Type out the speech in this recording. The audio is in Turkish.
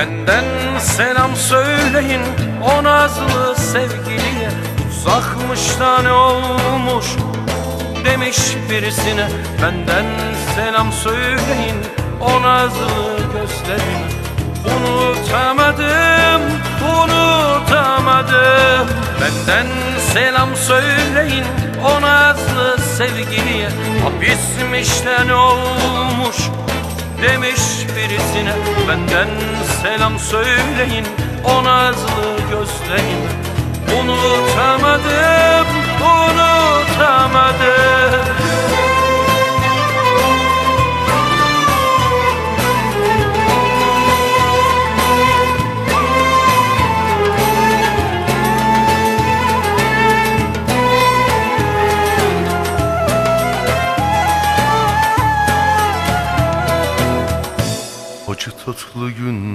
Benden selam söyleyin o nazlı sevgiliye. Uzakmış da ne olmuş demiş birisine. Benden selam söyleyin o nazlı gözlerine Unutamadım, unutamadım. Benden selam söyleyin o nazlı sevgiliye. Hapismiş de ne olmuş demiş birisine Benden selam söyleyin o nazlı gözlerine Unutamadım, unutamadım Acı tatlı günler